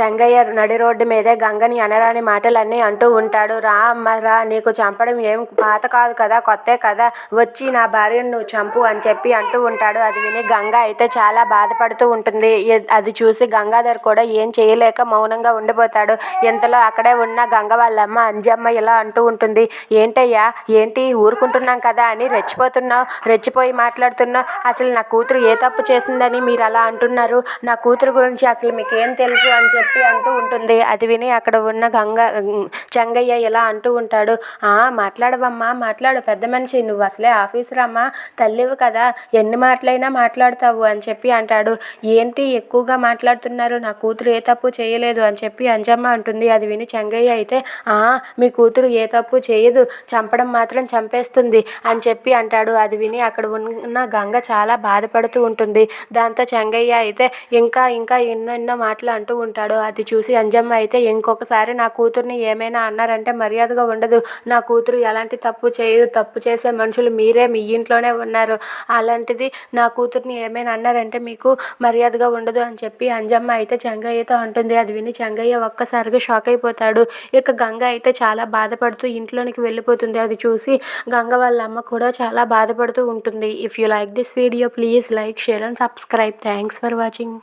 చెంగయ్య నడి రోడ్డు మీదే గంగని అనరాని మాటలన్నీ అంటూ ఉంటాడు. రా అమ్మా రా నీకు చంపడం ఏం పాత కాదు కదా కొత్తే కదా వచ్చి నా భార్యను నువ్వు చంపు అని చెప్పి అంటూ ఉంటాడు. అది విని గంగ అయితే చాలా బాధపడుతూ ఉంటుంది. అది చూసి గంగాధర్ కూడా ఏం చేయలేక మౌనంగా ఉండిపోతాడు. ఇంతలో అక్కడే ఉన్న గంగ వాళ్ళమ్మ అంజమ్మ ఇలా అంటూ ఉంటుంది. ఏంటయ్యా ఏంటి ఊరుకుంటున్నాం కదా అని రెచ్చిపోతున్నావు రెచ్చిపోయి మాట్లాడుతున్నావు అసలు నా కూతురు ఏ తప్పు చేసిందని మీరు అలా అంటున్నారు నా కూతురు గురించి అసలు మీకు ఏం తెలుసు అని చెప్పి అంటూ ఉంటుంది. అది విని అక్కడ ఉన్న గంగ చెంగయ్య ఇలా అంటూ ఉంటాడు. ఆ మాట్లాడవమ్మా మాట్లాడు. పెద్ద మనిషి నువ్వు అసలే ఆఫీసర్ అమ్మా తల్లివి కదా ఎన్ని మాటలైనా మాట్లాడతావు అని చెప్పి అంటాడు. ఏంటి ఎక్కువగా మాట్లాడుతున్నారు? నా కూతురు ఏ తప్పు చేయలేదు అని చెప్పి అంజమ్మ అంటుంది. అది విని చెంగయ్య అయితే ఆ మీ కూతురు ఏ తప్పు చేయదు. చంపడం మాత్రం చంపేస్తుంది అని చెప్పి అంటాడు. అది విని అక్కడ ఉన్న గంగ చాలా బాధపడుతూ ఉంటుంది. దాంతో చెంగయ్య అయితే ఇంకా ఇంకా ఎన్నెన్నో మాటలు అంటూ ఉంటాడు ఉంటాడు అది చూసి అంజమ్మ అయితే ఇంకొకసారి నా కూతుర్ని ఏమైనా అన్నారంటే మర్యాదగా ఉండదు. నా కూతురు ఎలాంటి తప్పు చేయదు. తప్పు చేసే మనుషులు మీరే మీ ఇంట్లోనే ఉన్నారు. అలాంటిది నా కూతుర్ని ఏమైనా అన్నారంటే మీకు మర్యాదగా ఉండదు అని చెప్పి అంజమ్మ అయితే చెంగయ్యతో అంటుంది. అది విని చెంగయ్య ఒక్కసారిగా షాక్ అయిపోతాడు. ఇక గంగ అయితే చాలా బాధపడుతూ ఇంట్లోనికి వెళ్ళిపోతుంది. అది చూసి గంగ వాళ్ళ అమ్మ కూడా చాలా బాధపడుతూ ఉంటుంది. If you like this video please like share and subscribe thanks for watching